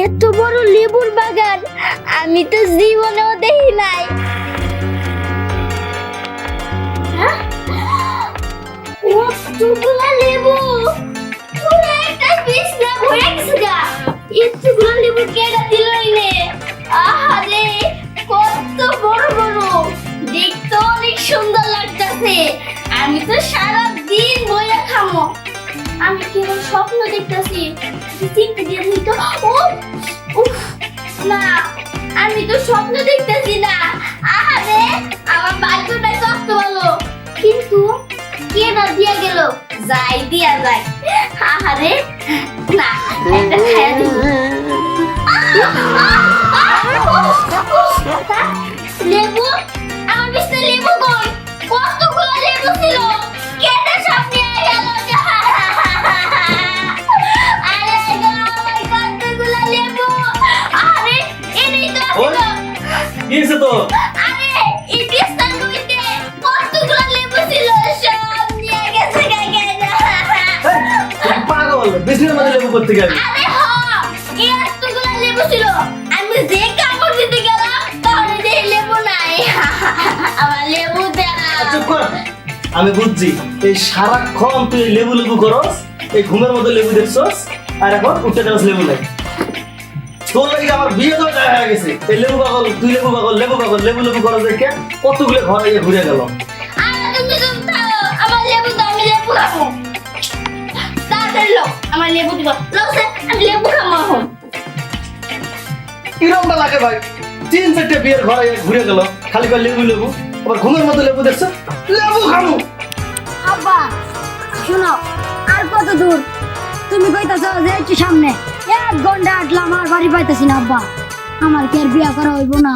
এত বড় লেবুর বাগান, আমি তো জীবনেও দেখি নাই। কত বড় বড়। দেখতে অনেক সুন্দর লাগতেছে। আমি তো সারা দিন বইয়া খামো। আমি কেবল স্বপ্ন দেখতেছি চিন্তা দিয়ে তো ও উফ, না আমি তো স্বপ্ন দেখতেছি না। আহারে আমার ভাগ্যটা কত ভালো কিন্তু কে না দিয়া গেল? যাই দিয়া যায় আহারে না একটা খায়া দিই। লেবু আমার বিস্তে লেবু কই? কতগুলো লেবু ছিল? কি হয়েছে তো? আরে বিস্তার গুলিতে কতগুলো লেবু ছিল সব নিয়ে গেছে গাইগে পাগল বিছনের মধ্যে লেবু করতে গেলি। আরে হ এতগুলো লেবু ছিল আমি যে কাপড় দিতে গেলাম তখন যে লেবু নাই। আমার লেবু দেনা চুপ কর। আমি বুঝছি এই সারাক্ষণ তুই লেবু লেবু করস এই ঘুমের মধ্যে লেবু দেখছস আর এখন উঠে যাস লেবু নাই। তোর লাগে আমার বিয়ে তো হয়ে গেছে। এই লেবু পাগল তুই লেবু লেবু লেবু লেবু করস দেখে কতগুলো ঘরে ঘুরে গেল। আমার লেবু আমি লেবু খাব। তাড়াতাড়ি লো আমার লেবু দিব। লো আমি লেবু খাব এখন। কিরমটা লাগে ভাই? তিন চারটে বিয়ের ঘরে গিয়ে ঘুরে গেল খালি করে লেবু লেবু। আবার ঘুমের মধ্যে লেবু দেখছ? লেবু আব্বা শোনো আর কত দূর? তুমি কইতাছ যে একটু সামনে। এক ঘণ্টা আটলাম আর বাড়ি পাইতেছি না আব্বা। আমার কি আর বিয়া করা হইব না?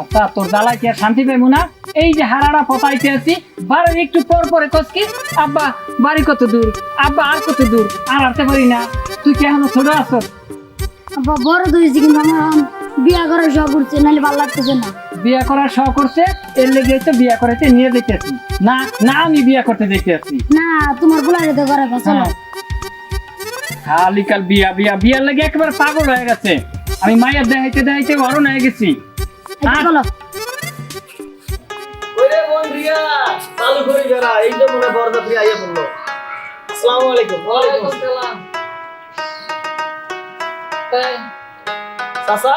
আচ্ছা তোর জ্বালায় কি আর শান্তি পাইবো না? এই যে হারারা পতাইতে আছি বাড়ির একটু পর পরে কস কি? আব্বা বাড়ি কত দূর? আব্বা আর কত দূর? আর পারি না। তুই কি এখনও ছোট আছো? আব্বা বড় তো হয়েছি কিন্তু আমার এখন বিয়া করার শখ উঠছে নাহলে ভালো লাগতেছে না। বিয়া করার শখ করছে এর লেগে তো বিয়া করাতে নিয়ে দেখতেছি না না আমি বিয়া করতে দেখতে আছি। না তোমার গোলারে তো করে চলো। খালি কাল বিয়া বিয়া বিয়ার লাগে একেবারে পাগল হয়ে গেছে। আমি মায়ের দেখাইতে দেখাইতে অরণ হয়ে গেছি। এই ওরে বোন রিয়া চালু করি যারা এই যে মনে বরযাত্রী আইয়া পড়ল। আসসালামু আলাইকুম ওয়ালাইকুম আসসালাম। চাচা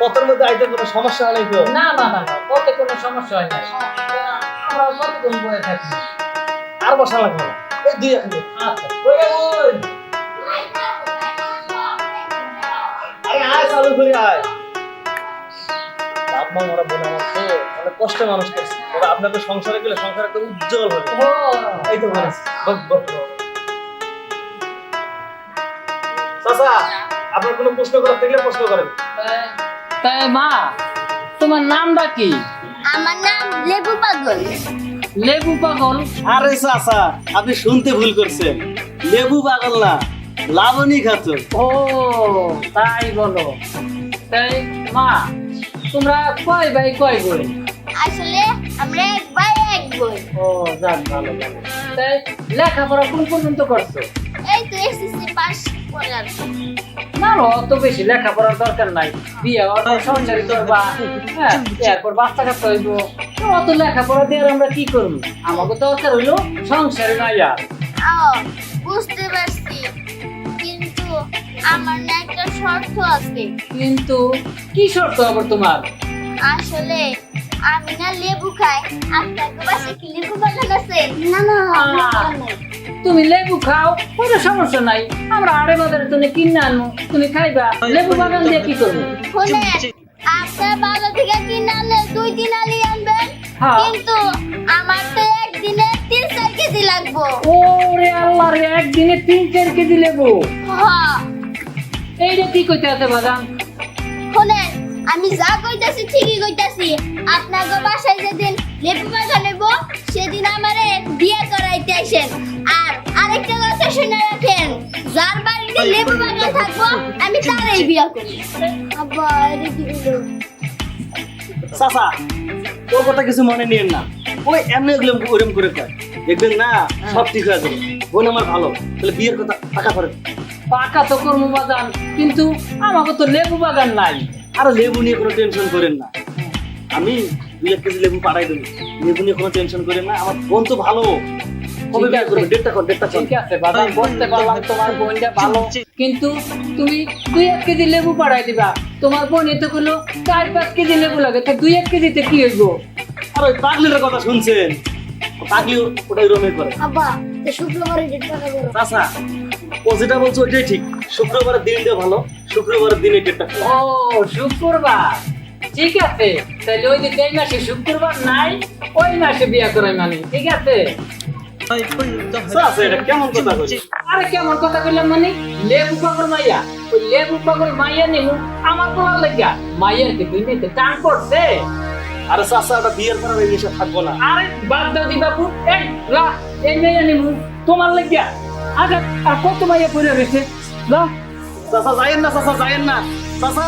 পথের মধ্যে আইতে কোনো সমস্যা নেই তো না না না না কোনো সমস্যা হয় না আমরা কতক্ষণ বয়ে থাকি। আর বসা লাগবে না। এই দুই এক মিনিট। আচ্ছা। ওরে বোন চালু করি আয়। ওরা বোন আমার তো অনেক কষ্ট মানুষ করছে। ওরা আপনাকে সংসারে গেলে সংসার একটা উজ্জ্বল হবে। এই তো। চাচা আপনার কোনো প্রশ্ন করার থাকলে প্রশ্ন করেন। তাই মা তোমার নামটা কি? আমার নাম লেবু পাগল। লেবু পাগল? আরে চাচা আপনি শুনতে ভুল করছেন। লেবু পাগল না। লাবণী খাতুন ও তাই বলো। তাই মা তোমরা কয় ভাই কয় বই? আসলে আমরা এক ভাই এক বোন ও যাক ভালো ভালো। তাই লেখাপড়া কোন পর্যন্ত করছ? এই তো এসএসসি পাস করলাম। না না, অত বেশি লেখাপড়ার দরকার নাই। বিয়ে সংসারী করবা। হ্যাঁ এরপর বাচ্চা কাচ্চা হইব। তো অত লেখাপড়া দিয়ে আর আমরা কি করব? আমাকে দরকার হইল সংসারে নাই আর। বুঝতে পারছি। আমার না একটা শর্ত আছে। কিন্তু কি শর্ত আবার তোমার? আসলে আমি না লেবু খাই আপনার বাসে কি লেবু বাগান আছে না না তুমি লেবু খাও কোনো সমস্যা নাই। আমরা আড়ে বাজারে তুমি কিনে আনো তুমি খাইবা। লেবু বাগান দিয়ে কি করব? শুনে আপনার বাজার থেকে কিনে আনলে দুই দিন আলি আনবেন হ্যাঁ। কিন্তু আমার তো একদিনে তিন চার কেজি লাগবো। ওরে আল্লাহ রে একদিনে তিন চার কেজি লেবু। হ্যাঁ। এইটা কি কইতে আছে বাজান শুনেন আমি যা কইতাছি ঠিকই কইতাছি। আপনাকে বাসায় যেদিন লেবু বাগান নেব সেদিন আমারে বিয়ে করাইতে আসেন। আর আরেকটা কথা শুনে রাখেন যার বাড়িতে লেবু বাগান থাকব আমি তারই বিয়ে করি। আব্বা এটা কি হলো? চাচা ওর কথা কিছু মনে নিয়েন না। ওই এমনি ওগুলো ওরম করে কয়। দেখবেন না সব ঠিক হয়ে যাবে। বোন আমার ভালো তাহলে বিয়ের কথা টাকা করে পাকা তো কর্ম বাগান কিন্তু আমাকে তো লেবু বাগান নাই। আর লেবু নিয়ে কোনো টেনশন করেন না। আমি দুই এক কেজি লেবু পাঠাই দেবো। লেবু নিয়ে কোনো টেনশন করেন না আমার বোন তো ভালো। কবে বিয়ে করবে? ডেটটা কর ডেটটা ঠিক আছে বাবা বুঝতে পারলাম তোমার বোনটা ভালো। কিন্তু তুমি দুই এক কেজি লেবু পাঠাই দিবা। তোমার বোন এতে গুলো চার পাঁচ কেজি লেবু লাগে তা দুই এক কেজিতে কি হইব? আর ওই পাগলির কথা শুনছেন? পাগলি ওটাই রমে করে। আব্বা শুক্রবারে ডেট টাকা করো চাচা ও যেটা বলছে ওইটাই ঠিক। শুক্রবারের দিনটা ভালো শুক্রবারের দিনে ডেটটা ও শুক্রবার। ঠিক আছে। তাহলে ওই যে যেই মাসে শুক্রবার নাই ওই মাসে বিয়া করে মানে। ঠিক আছে? চাচা এটা কেমন কথা আরে কেমন কথা কইলাম মানে লেবু পাগল মাইয়া। ওই লেবু পাগল মাইয়া নিমু আমার বলার লাগিয়া মাইয়ার কি দুই নিতে টান পড়ছে। আরে চাচা ওটা বিয়ের পর এই নেশা থাকব না। আরে বাদ দাও দি বাবু এই লা এই মাইয়া নিমু তোমার লাগিয়া আচ্ছা আর কত মাইয়া পড়ে রয়েছে? লা চাচা যাইয়েন না চাচা যাইয়েন না। চাচা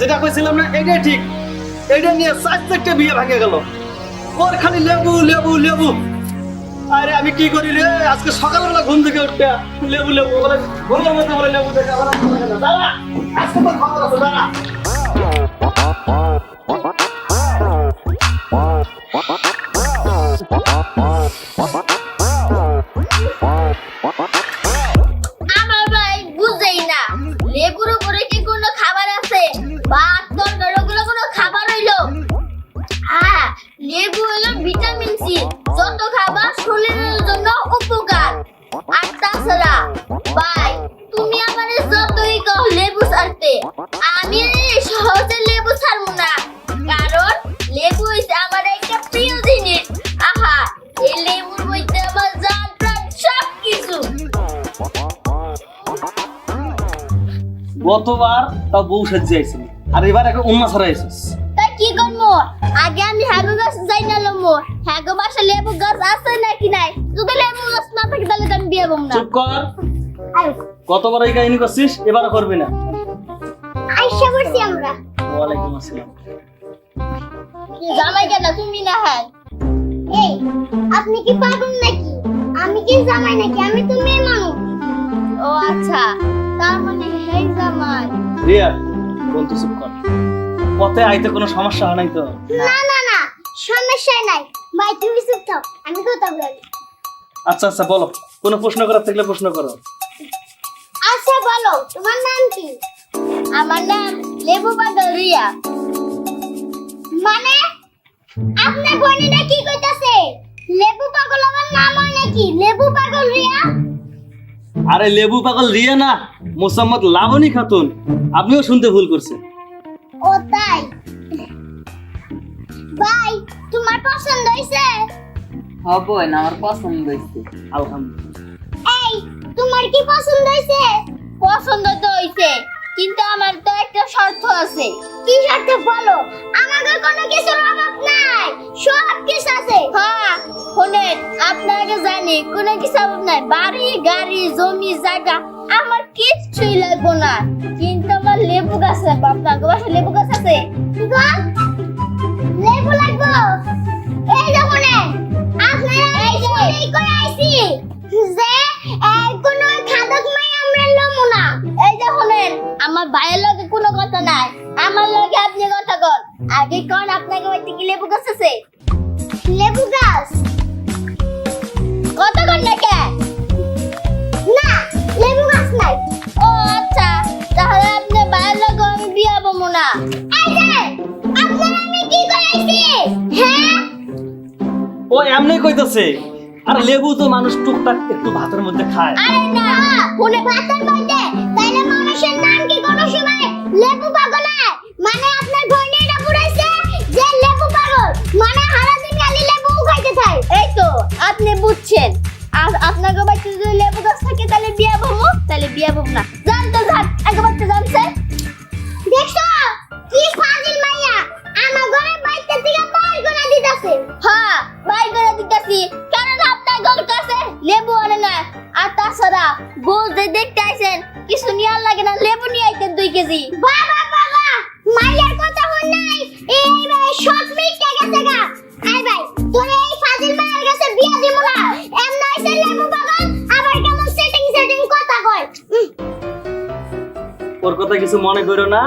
যেটা কইছিলাম না এটাই ঠিক। এইটা নিয়ে চার চারটে বিয়ে ভাঙে গেল। ওর খালি লেবু লেবু লেবু। আরে আমি কি করি রে? আজকে সকালবেলা ঘুম থেকে উঠতে লেবু লেবু। বলে ঘুমের মধ্যে বলে লেবু দেখে আবার আর দাঁড়া, আজকে তো আছে ভাই তুমি আমার যতই কও লেবু ছাড়তে। আমি সহজে লেবু ছাড়বো না কারণ লেবু হইছে আমার একটা প্রিয় জিনিস। আহা এই লেবুর মধ্যে আমার জান প্রাণ সব কিছু গতবার তাও বউ সাজ্জে আইছিল আর এবার একটা অন্য ছাড়া আইছিস তাই কি করব? আগে আমি হ্যাগো গাছ যাই না লমো হ্যাগো বাসা লেবু গাছ আছে নাকি নাই? যদি লেবু গাছ না থাকে তাহলে তো আমি বিয়ে না। চুপ কর। গতবার এই কাহিনী করছিস? এবার করবি না? আইসা পড়ছি আমরা। ওয়ালাইকুম আসসালাম। জামাই কেন তুমি না হ্যাঁ? এই আপনি কি পাগল নাকি? আমি কি জামাই নাকি? আমি তো মেয়ে মানুষ। ও আচ্ছা তার মানে হেই জামাই। রিয়া বলতো চুপ কর। পথে আইতে কোনো সমস্যা হয় নাই তো? না না না সমস্যা নাই। ভাই তুমি চুপ থাও আমি কথা বলি। আচ্ছা আচ্ছা বলো। কোনো প্রশ্ন করার থাকলে প্রশ্ন করো। আচ্ছা বলো তোমার নাম কি? আমার নাম লেবু পাগল রিয়া। মানে আপনার বোনেরা কি কইতাছে? লেবু পাগল আমার নাম হয় নাকি? লেবু পাগল রিয়া? আরে লেবু পাগল রিয়া না মোসাম্মদ লাবণী খাতুন। আপনিও শুনতে ভুল করছেন। ও তাই? ভাই তোমার পছন্দ হইছে? হবে না আমার পছন্দ হয়েছে আলহামদুলিল্লাহ। তোমার কি পছন্দ হইছে পছন্দ তো হইছে কিন্তু আমার তো একটা শর্ত আছে। কি শর্ত বলো? আমাদের কোনো কিছুর অভাব নাই সব কিছু আছে। হ্যাঁ শুনেন আপনাকে জানি কোনো কিছু অভাব নাই। বাড়ি গাড়ি জমি জায়গা আমার কিচ্ছুই লাগবে না। কিন্তু আমার লেবু গাছ লাগবে। আপনার বাসায় লেবু গাছ আছে? লেবু লাগবে? এই শুনেন আপনারা এই করে আইছি। যে কোন খাদক মাই আমরা লমু না। এই যে শুনেন আমার ভাইয়ের লগে কোনো কথা নাই। আমার লগে আপনি কথা কন। আগে কোন, আপনাকে বাড়িতে কি লেবু গাছ আছে? লেবু গাছ? কত কোন নাকি না, লেবু গাছ নাই। ও আচ্ছা তাহলে আপনি ভাইয়ের লগে আমি বিয়া বমু না। এই যে, আপনারা আমি কি করাইছি হ্যাঁ? ও, এমনি কইতাছে। আর লেবু তো মানুষ টুকটাক একটু ভাতের মধ্যে খায়। আরে না, কোনে ভাতের মধ্যে। তাইলে মানুষের নাম শর্ট মিটকে গেছে গা। আই ভাই তোর এই ফাজিল মায়ের কাছে বিয়া দিমু না এমন আইছে লেবু বাগান আবার কেমন সেটিং সেটিং কথা কয়। ওর কথা কিছু মনে করো না।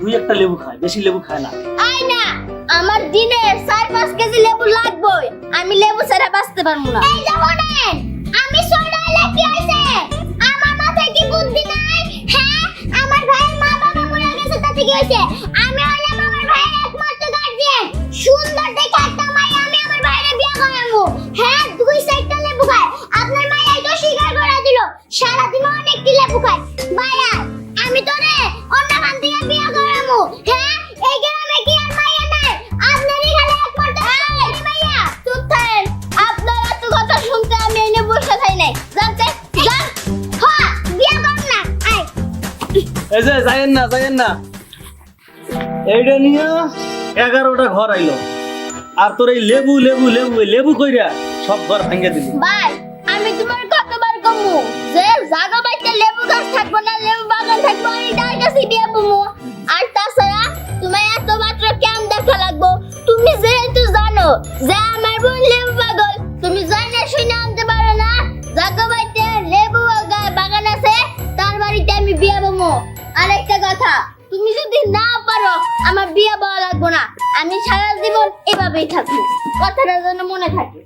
দুই একটা লেবু খায় বেশি লেবু খায় না। আই না আমার দিনে 4 5 কেজি লেবু লাগবে আমি লেবু ছাড়া বাঁচতে পারব না। এই দেখো আমি সোনা কি হইছে? আমার মাথায় কি বুদ্ধি নাই? হ্যাঁ আমার ভাইয়ের মা বাবা মরে গেছে তাতে কি আমি সুন্দর দেখে একটা মাই আমি আমার ভাইয়ের বিয়ে করাবো। হ্যাঁ দুই সাইডটা লেবু খায়। আপনার মাই এই তো স্বীকার করে দিল। সারাদিন অনেকটি লেবু খায়। ভাইয়া আমি তোরে অন্য খান থেকে বিয়ে করাবো। হ্যাঁ এই গ্রামে কি আর মাইয়া নাই? আপনারই খালি একমাত্র এই মাইয়া চুপ থাকেন। আপনার এত কথা শুনতে আমি এনে বসে থাই নাই। জানতে জান হ্যাঁ বিয়ে করুন না। আয়। এই যে যাইয়েন না যাইয়েন না। এইটা নিয়ে এগারোটা ঘর আইলো। আর তোর এই লেবু লেবু লেবু লেবু কইরা সব ঘর ভাঙ্গে দিলি। ভাই, আমি তোমার কতবার কমু যে জাগা বাইতে লেবু গাছ থাকব না, লেবু বাগান থাকব আমি তার কাছে বিয়ে আর তাছাড়া তোমার এত মাত্র কেমন দেখা লাগবো? তুমি যেহেতু জানো যে আমার বোন লেবু পাগল, তুমি যাই না শুনে আনতে পারো না। জাগা বাইতে লেবু বাগান আছে, তার বাড়িতে আমি বিয়ে বমু আরেকটা কথা তুমি যদি না পারো, আমার বিয়ে বলা লাগবো না। আমি সারা জীবন এভাবেই থাকব। কথাটা যেন মনে থাকে।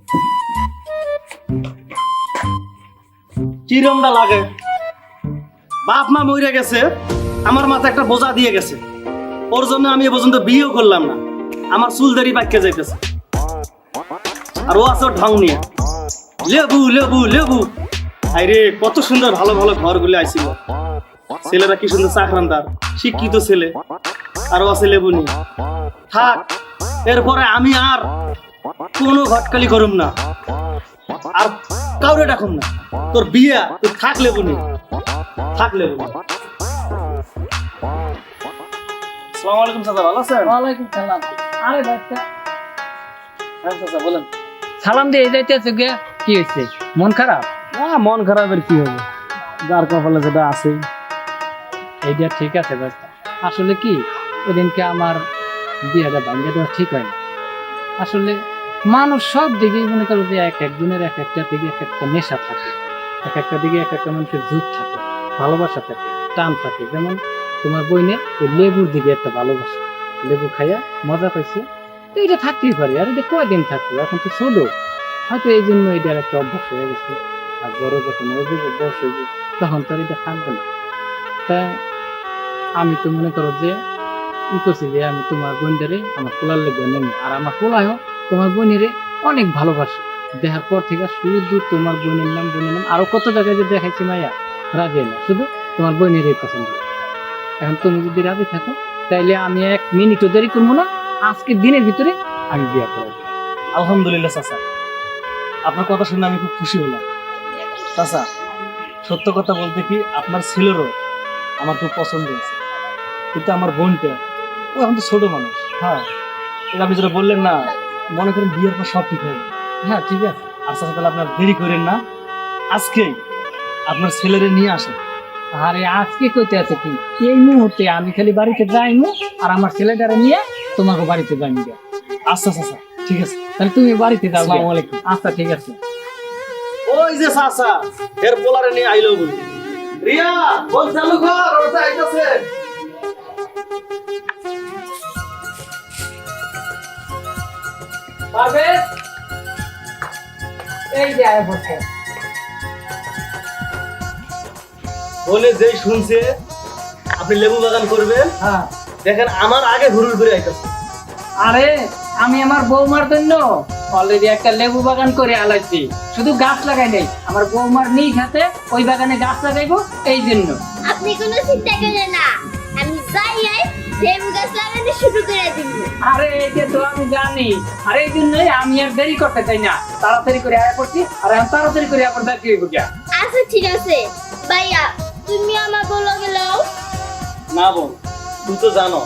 কিরমটা লাগে? বাপ মা মরে গেছে, আমার মাথায় একটা বোঝা দিয়ে গেছে। ওর জন্য আমি এ পর্যন্ত বিয়েও করলাম না। আমার চুল দাড়ি পাইকে যাইতেছে। আর ও আছে ঢং নিয়ে। লেবু লেবু লেবু। আরে কত সুন্দর ভালো ভালো ঘরগুলো আইছিল। ছেলেরা কি সুন্দর চাকরান্দার শিক্ষিত ছেলে। আর আছে লেবু নিয়ে থাক এরপরে আমি আর কোনো ঘটকালি করুম না। আর কাউরে ডাকুম না। তোর বিয়া তুই থাক লেবু নিয়ে থাক লেবু নিয়ে। আসসালামু আলাইকুম চাচা ভালো আছেন? ওয়ালাইকুম সালাম। আরে বাচ্চা হ্যাঁ চাচা বলেন। সালাম দিয়ে যাইতেছে গে। কি হয়েছে মন খারাপ? না মন খারাপের কি হবে যার কপালে যেটা আছে। এইটা ঠিক আছে বাচ্চা আসলে কি, ওদিনকে আমার বিয়েটা ভাঙ্গে দেওয়া ঠিক হয় না আসলে মানুষ সব দিকেই মনে করো যে এক একজনের এক একটা দিকে এক একটা নেশা থাকে, এক একটা দিকে এক একটা মানুষের ঝুঁক থাকে, ভালোবাসা থাকে, টান থাকে। যেমন তোমার বইনে ওই লেবুর দিকে একটা ভালোবাসা, লেবু খাইয়া মজা পাইছে। তো এটা থাকতেই পারে, আর এটা কয়দিন থাকবে? এখন তো ছোট। হয়তো এই জন্য এটার একটা অভ্যাস হয়ে গেছে। আর বড় যখন বয়স হয়ে তখন তো এটা থাকবে না। তাই আমি তো মনে করো যে ই করছি যে আমি তোমার বোনটারে আমার পোলার লেগে নেব আর আমার পোলায়ও তোমার বোনেরে অনেক ভালোবাসে। দেখার পর থেকে শুধু তোমার বোনের নাম বোনের নাম। আরও কত জায়গায় যে দেখাইছি মাইয়া, রাজি না। শুধু তোমার বোনেরই পছন্দ। এখন তুমি যদি রাজি থাকো, তাইলে আমি এক মিনিটও দেরি করব না। আজকের দিনের ভিতরে আমি বিয়ে করে আলহামদুলিল্লাহ, চাচা। আপনার কথা শুনে আমি খুব খুশি হলাম। চাচা, সত্য কথা বলতে কি আপনার ছেলেরও আমার খুব পছন্দ হয়েছে। কিন্তু আমার বোনটা ও এখন তো ছোট মানুষ। হ্যাঁ এটা আপনি যেটা বললেন না মনে করেন বিয়ের পর সব ঠিক হবে হ্যাঁ ঠিক আছে। আর চাচা তাহলে আপনার দেরি করেন না। আজকেই আপনার ছেলেরে নিয়ে আসেন। আরে আজকে কইতে আছে কি? এই মুহূর্তে আমি খালি বাড়িতে যাইমু আর আমার ছেলেটারে নিয়ে তোমাকে বাড়িতে যাইমু গে। আচ্ছা চাচা ঠিক আছে। তাহলে তুমি বাড়িতে যাও। আসসালামু আলাইকুম। আচ্ছা ঠিক আছে। ওই যে চাচা এর পোলারে নিয়ে আইলো বলি। রিয়া বল চালু কর ওটা আইতাছে। পারভেজ এই যে আয় বসে বলে যেই শুনছে আপনি লেবু বাগান করবেন? হ্যাঁ। দেখেন আমার আগে ঘুরুর ঘুরে আইতাছে। আরে আমি আমার বৌমার জন্য অলরেডি একটা লেবু বাগান করে আলাইছি। শুধু গাছ লাগাই নাই আমার বৌমার নিজ হাতে ওই বাগানে গাছ লাগাইবো এই জন্য। আপনি কোনো চিন্তা করেন না আমি যাই আই লেবু গাছ লাগাতে শুরু করে দিব। আরে এইটা তো আমি জানি আর এই জন্যই আমি আর দেরি করতে চাই না। তাড়াতাড়ি করে আয়া করছি আর এখন তাড়াতাড়ি করে আবার দেখি আচ্ছা ঠিক আছে। ভাইয়া তুমি আমার বলো গেলেও না বোন তুই তো জানো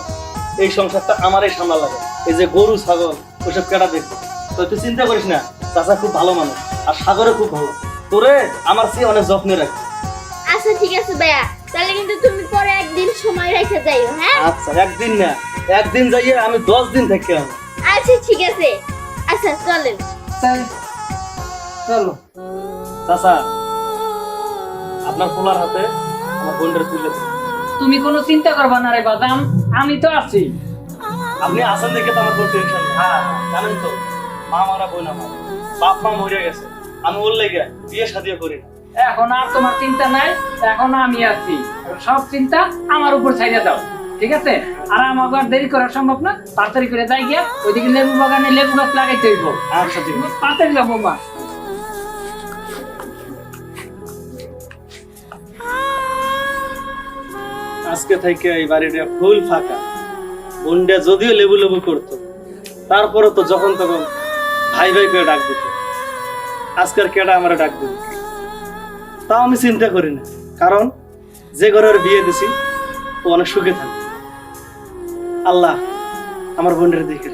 এই সংসারটা আমারই সামলা লাগে। এই যে গরু ছাগল ওইসব কেটা দেখবে? তো তুই চিন্তা করিস না চাচা খুব ভালো মানুষ আর সাগরে খুব ভালো। তোরে আমার চেয়ে অনেক যত্নে রাখে আচ্ছা ঠিক আছে ভাইয়া। তাহলে কিন্তু তুমি পরে একদিন সময় রেখে যাইও হ্যাঁ? আচ্ছা একদিন না একদিন যাইয়ে আমি দশ দিন থেকে আচ্ছা ঠিক আছে। আচ্ছা চলেন। চলো। চাচা আপনার পোলার হাতে আমার বোনটা তুলেছে তুমি কোনো চিন্তা করবা না রে বাদাম আমি তো আছি। আপনি আসেন দেখে তো আমার কোনো টেনশন হ্যাঁ জানেন তো। মা মারা বই না বাপ মা মরে গেছে। আমি ওর লেগে বিয়ে করি না। এখন আর তোমার চিন্তা নাই এখন আমি আছি। সব চিন্তা আমার উপর ছাইড়ে দাও ঠিক আছে? আর আমাকে আর দেরি করা সম্ভব না তাড়াতাড়ি করে যাই গিয়া ওইদিকে লেবু বাগানে লেবু গাছ লাগাইতে হইব। আচ্ছা ঠিক আছে তাড়াতাড়ি যাব মা। আজকে থেকে এই বাড়িটা ফুল ফাঁকা। বোনটা যদিও লেবু লেবু করতো তারপরে তো যখন তখন ভাই ভাই করে ডাক দিত। আজকের কেটা আমার ডাক দিত তাও আমি চিন্তা করি না, কারণ যে ঘরের বিয়ে দিছি, ও অনেক সুখে থাকে আল্লাহ আমার বোনের দেখে